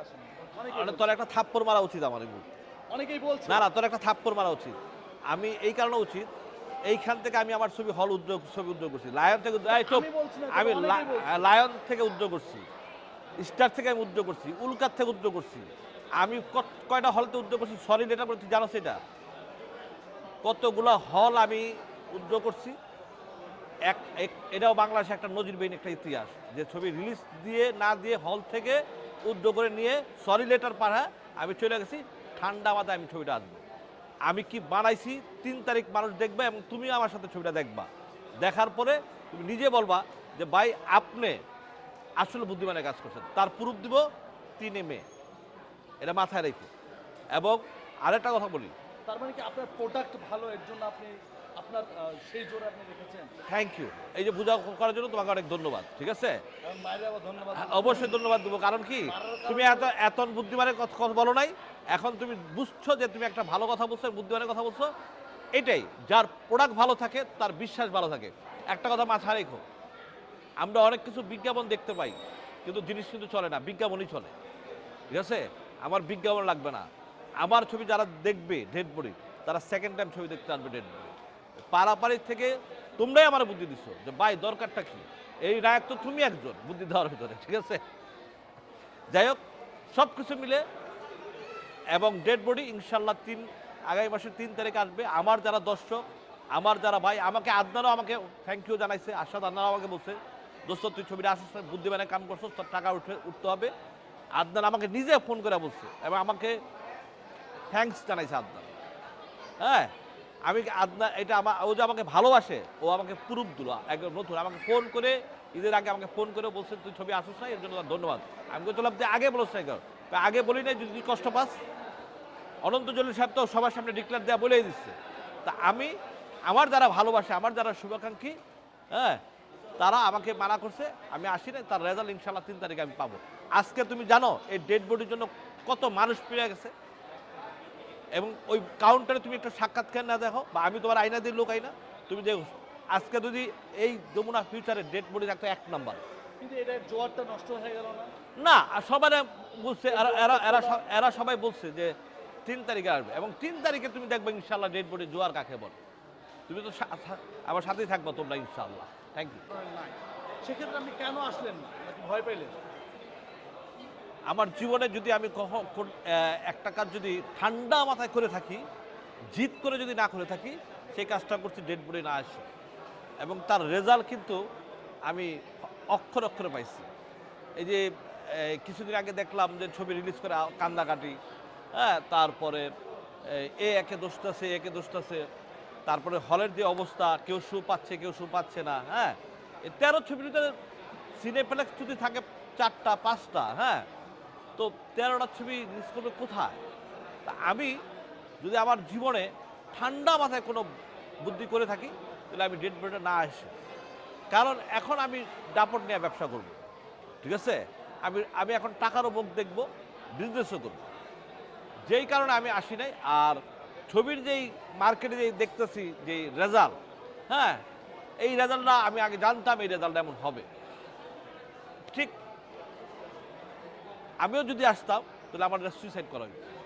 আসেন মানে তোর একটা থাপ্পড় মারা উচিত আমার অনেকেই বলছে। না না তোর একটা থাপ্পড় মারা উচিত। আমি এই কারণে উচিত এইখান থেকে আমি আমার ছবি হল উদ্যোগ ছবি উদ্যোগ করছি। লায়ন থেকে আমি। লায়ন থেকে উদ্যোগ করছি। স্টার থেকে আমি উদ্যোগ করছি। উল্কার থেকে উদ্যোগ করছি। আমি কয়টা হলতে উদ্যোগ করছি? সরি এটা করে তুই জানো সেটা? কতগুলো হল আমি উদ্যোগ করছি? এক এক- এটাও বাংলাদেশে একটা নজিরবিহীন একটা ইতিহাস। যে ছবি রিলিজ দিয়ে না দিয়ে হল থেকে উদ্যোগ করে নিয়ে সরি লেটার পাঠা আমি চলে গেছি, ঠান্ডা মাথায় আমি ছবিটা আসব আমি কি বানাইছি, তিন তারিখ মানুষ দেখবে এবং তুমি আমার সাথে ছবিটা দেখবা। দেখার পরে তুমি নিজে বলবা যে, ভাই, আপনি আসলে বুদ্ধিমানের কাজ করছেন। তার প্রুফ দিব তিনে মে। এটা মাথায় রেখে। এবং আরেকটা কথা বলি। তার মানে কি আপনার প্রোডাক্ট ভালো, এর জন্য আপনি আপনার সেই জোরে আপনি রেখেছেন। থ্যাংক ইউ এই যে বোঝা করার জন্য তোমাকে অনেক ধন্যবাদ ঠিক আছে? ধন্যবাদ হ্যাঁ, অবশ্যই ধন্যবাদ দেবো। কারণ কি? তুমি এত এত বুদ্ধিমানের কথা কথা বলো নাই। এখন তুমি বুঝছ যে তুমি একটা ভালো কথা বলছো বুদ্ধিমানের কথা বলছো। এটাই যার প্রোডাক্ট ভালো থাকে তার বিশ্বাস ভালো থাকে। একটা কথা মাথায় রেখো আমরা অনেক কিছু বিজ্ঞাপন দেখতে পাই কিন্তু জিনিস কিন্তু চলে না বিজ্ঞাপনই চলে। ঠিক আছে? আমার বিজ্ঞাপন লাগবে না। আমার ছবি যারা দেখবে ডেড বডি তারা সেকেন্ড টাইম ছবি দেখতে আসবে ডেড বডি পারাপাড়ির থেকে তোমরাই আমার বুদ্ধি দিচ্ছ যে, ভাই, দরকারটা কি? এই নায়ক তো তুমি একজন, বুদ্ধি দেওয়ার ভিতরে, ঠিক আছে? যাই হোক সব কিছু মিলে এবং ডেড বডি ইনশাল্লাহ তিন, আগামী মাসের তিন তারিখ আসবে। আমার যারা দর্শক, আমার যারা ভাই, আমাকে আদনারও আমাকে থ্যাংক ইউ জানাইছে, আশাদ আদনারও আমাকে বলছে, দোস্ত, তুই ছবিটা আসিস বুদ্ধিমানের কাম করছ তোর টাকা উঠে, উঠতে হবে। আদনান আমাকে নিজে ফোন করে বলছে এবং আমাকে থ্যাঙ্কস জানাইছে আদনান। হ্যাঁ? আমি আদনা, এটা আমার ও যে আমাকে ভালোবাসে, ও আমাকে প্রুফ দিল একদম নতুন, আমাকে ফোন করে, ঈদের আগে আমাকে ফোন করে বলছে, তুই ছবি আসিস না, এর জন্য ধন্যবাদ। আমি বলছিলাম যে আগে বলছ না কেন? আগে বলি নাই, যদি তুই কষ্ট পাস। অনন্ত জলিল সাহেব তো সবার সামনে ডিক্লেয়ার দেওয়া বলেই দিচ্ছে। তা আমি, আমার যারা ভালোবাসে, আমার যারা শুভাকাঙ্ক্ষী হ্যাঁ তারা আমাকে মানা করছে, আমি আসি না তার রেজাল্ট ইনশাল্লাহ তিন তারিখে আমি পাবো। আজকে তুমি জানো, এই ডেড বডির জন্য কত মানুষ পেয়ে গেছে। এবং ওই কাউন্টারে তুমি একটা সাক্ষাৎকার না দেখো? বা আমি তোমার আইনা দিয়ে লোক আইনা তুমি দেখো। আজকে যদি এই যমুনা ফিউচারে ডেট বডি থাকতো এক নাম্বার কিন্তু এটা জোয়ারটা নষ্ট হয়ে গেল না? না সবাই বলছে এরা এরা এরা সবাই বলছে যে তিন তারিখে আসবে। এবং তিন তারিখে তুমি দেখবে ইনশাল্লাহ ডেট বডি জোয়ার কাকে বল। তুমি তো আমার সাথেই থাকব তোমরা ইনশাল্লাহ থ্যাংক ইউ সেক্ষেত্রে আপনি কেন আসলেন না? ভয় পেলেন আমার জীবনে যদি আমি একটা কাজ যদি ঠান্ডা মাথায় করে থাকি, জিদ করে যদি না করে থাকি, সেই কাজটা করছি ডেড বডি না আসে এবং তার রেজাল্ট কিন্তু আমি অক্ষর অক্ষরে পাইছি। এই যে কিছুদিন আগে দেখলাম যে ছবি রিলিজ করে কান্দাকাটি হ্যাঁ তারপরে, এ একে দোষটাছে একে দোষটাছে তারপরে হলের যে অবস্থা, কেউ শু পাচ্ছে, কেউ শু পাচ্ছে না হ্যাঁ? তেরো ছবিতে সিনেপ্লেক্স যদি থাকে চারটা, পাঁচটা হ্যাঁ? তো তেরোটা ছবি রিলিজ করবে কোথায়? তা আমি যদি আমার জীবনে ঠান্ডা মাথায় কোনো বুদ্ধি করে থাকি, তাহলে আমি ডেট বডিটা না আসি কারণ এখন আমি দাপট নিয়ে ব্যবসা করব, ঠিক আছে? আমি আমি এখন টাকারও মুখ দেখব বিজনেসও করব। যেই কারণে আমি আসি নাই, আর ছবির যেই মার্কেটে যেই দেখতেছি, যেই রেজাল্ট হ্যাঁ? এই রেজাল্টটা আমি আগে জানতাম, এই রেজাল্ট এমন হবে। ঠিক আমিও যদি আসতাম তাহলে আমার সুইসাইড করা হইতো।